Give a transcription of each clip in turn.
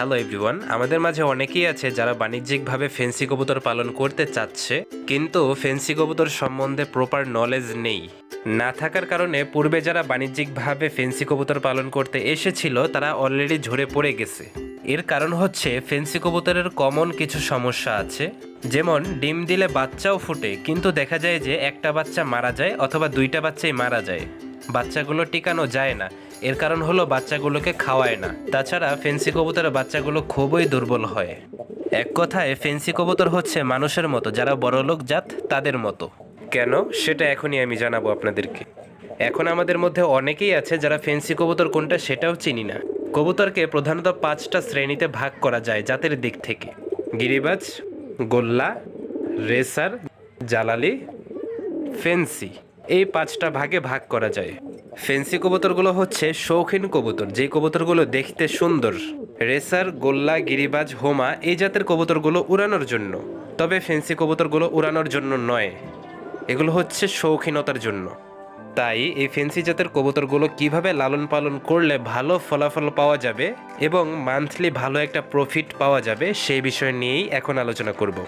Hello everyone আমাদের মাঝে অনেকেই আছে যারা বাণিজ্যিকভাবে ফেন্সি কবুতর পালন করতে চাচ্ছে, কিন্তু ফেন্সি কবুতর সম্বন্ধে প্রপার নলেজ নেই। না থাকার কারণে পূর্বে যারা বাণিজ্যিকভাবে ফেন্সি কবুতর পালন করতে এসেছিল, তারা অলরেডি ঝরে পড়ে গেছে। এর কারণ হচ্ছে ফেন্সি কবুতরের কমন কিছু সমস্যা আছে। যেমন, ডিম দিলে বাচ্চাও ফুটে, কিন্তু দেখা যায় যে একটা বাচ্চা মারা যায় অথবা দুইটা বাচ্চাই মারা যায়। বাচ্চাগুলো টিকানো যায় না। এর কারণ হলো বাচ্চাগুলোকে খাওয়ায় না। তাছাড়া ফেন্সি কবুতরের বাচ্চাগুলো খুবই দুর্বল হয়। এক কথায়, ফেন্সি কবুতর হচ্ছে মানুষের মতো, যারা বড়লোক জাত তাদের মতো। কেন? সেটা এখনই আমি জানাব আপনাদেরকে। এখন আমাদের মধ্যে অনেকেই আছে যারা ফেন্সি কবুতর কোনটা সেটাও চিনি না। কবুতরকে প্রধানত পাঁচটা শ্রেণীতে ভাগ করা যায় জাতের দিক থেকে। গিরিবাজ, গোল্লা, রেসার, জালালি, ফেন্সি। এই পাঁচটা ভাগে ভাগ করা যায়। ফেন্সি কবুতরগুলো হচ্ছে শৌখিন কবুতর। যেই কবুতরগুলো দেখতে সুন্দর, রেসার, গোল্লা, গিরিবাজ, হোমা, এই জাতের কবুতরগুলো উড়ানোর জন্য। তবে ফেন্সি কবুতরগুলো উড়ানোর জন্য নয়, এগুলো হচ্ছে শৌখিনতার জন্য। তাই এই ফেন্সি জাতের কবুতরগুলো কীভাবে লালন পালন করলে ভালো ফলাফল পাওয়া যাবে এবং মান্থলি ভালো একটা প্রফিট পাওয়া যাবে, সেই বিষয় নিয়েই এখন আলোচনা করব।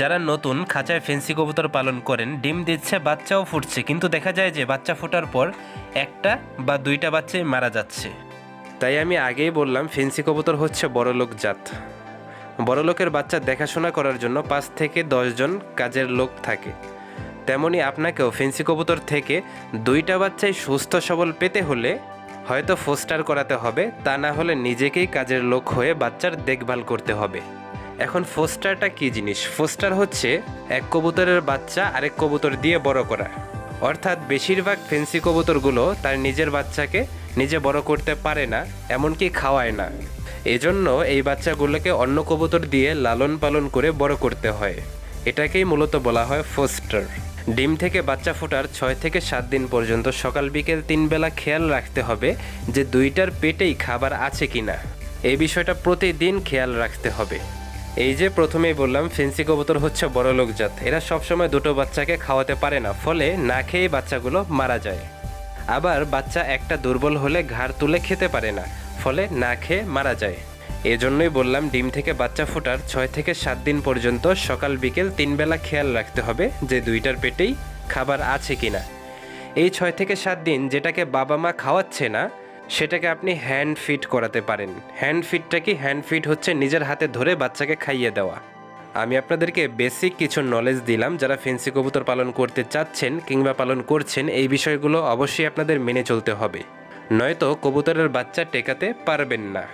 যারা নতুন খাঁচায় ফেন্সি কবুতর পালন করেন, ডিম দিচ্ছে, বাচ্চাও ফুটছে, কিন্তু দেখা যায় যে বাচ্চা ফোটার পর একটা বা দুইটা বাচ্চাই মারা যাচ্ছে। তাই আমি আগেই বললাম ফেন্সি কবুতর হচ্ছে বড়লোক জাত। বড়লোকের বাচ্চা দেখাশোনা করার জন্য পাঁচ থেকে দশজন কাজের লোক থাকে। তেমনি আপনাকেও ফেন্সি কবুতর থেকে দুইটা বাচ্চাই সুস্থ সবল পেতে হলে হয়তো ফোস্টার করাতে হবে, তা না হলে নিজেকেই কাজের লোক হয়ে বাচ্চার দেখভাল করতে হবে। এখন ফোস্টারটা কি জিনিস? ফোস্টার হচ্ছে এক কবুতরের বাচ্চা আরেক কবুতর দিয়ে বড় করা। অর্থাৎ বেশিরভাগ ফেন্সি কবুতরগুলো তার নিজের বাচ্চাকে নিজে বড় করতে পারে না, এমনকি খাওয়ায় না। এজন্য এই বাচ্চাগুলোকে অন্য কবুতর দিয়ে লালন পালন করে বড় করতে হয়। এটাকেই মূলত বলা হয় ফোস্টার ডিম থেকে বাচ্চা ফোটার ছয় থেকে সাত দিন পর্যন্ত সকাল বিকেল তিন বেলা খেয়াল রাখতে হবে যে দুইটার পেটেই খাবার আছে কি না। এই বিষয়টা প্রতিদিন খেয়াল রাখতে হবে। এই যে প্রথমেই বললাম, ফেন্সি কবুতর হচ্ছে বড়লোক জাত। এরা সবসময় দুটো বাচ্চাকে খাওয়াতে পারে না, ফলে না খেয়ে বাচ্চাগুলো মারা যায়। আবার বাচ্চা একটা দুর্বল হলে ঘাড় তুলে খেতে পারে না, ফলে না খেয়ে মারা যায়। এজন্যই বললাম ডিম থেকে বাচ্চা ফোটার ছয় থেকে সাত দিন পর্যন্ত সকাল, বিকেল তিন বেলা খেয়াল রাখতে হবে যে দুইটার পেটেই খাবার আছে কি না এই ছয় থেকে সাত দিন যেটাকে বাবা মা খাওয়াচ্ছে না, সেটাকে আপনি হ্যান্ড ফিট করাতে পারেন। হ্যান্ড ফিটটা কি? হ্যান্ড ফিট হচ্ছে নিজের হাতে ধরে বাচ্চাকে খাইয়ে দেওয়া। আমি আপনাদেরকে বেসিক কিছু নলেজ দিলাম, যারা ফেন্সি কবুতর পালন করতে চাচ্ছেন কিংবা পালন করছেন, এই বিষয়গুলো অবশ্যই আপনাদের মেনে চলতে হবে। নয়তো কবুতরের বাচ্চা টেকাতে পারবেন না।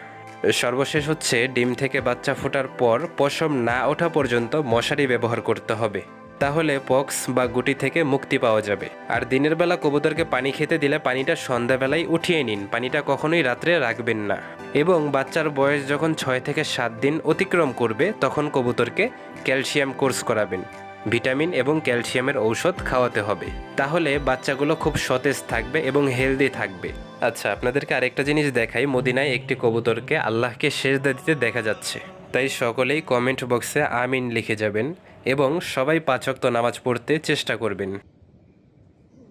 সর্বশেষ হচ্ছে ডিম থেকে বাচ্চা ফোটার পর পশম না ওঠা পর্যন্ত মশারি ব্যবহার করতে হবে। তাহলে পক্স বা গুটি থেকে মুক্তি পাওয়া যাবে। আর দিনের বেলা কবুতরকে পানি খেতে দিলে পানিটা সন্ধ্যাবেলায় উঠিয়ে নিন। পানিটা কখনোই রাত্রে রাখবেন না। এবং বাচ্চার বয়স যখন ছয় থেকে সাত দিন অতিক্রম করবে, তখন কবুতরকে ক্যালসিয়াম কোর্স করাবেন। ভিটামিন এবং ক্যালসিয়ামের ঔষধ খাওয়াতে হবে। তাহলে বাচ্চাগুলো খুব সতেজ থাকবে এবং হেলদি থাকবে। আচ্ছা আপনাদেরকে আরেকটা জিনিস দেখাই। মদিনায় একটি কবুতরকে আল্লাহকে সেজদা দিতে দেখা যাচ্ছে। তাই সকলেই কমেন্ট বক্সে আমিন লিখে যাবেন এবং সবাই পাচক্ত নামাজ পড়তে চেষ্টা করবেন।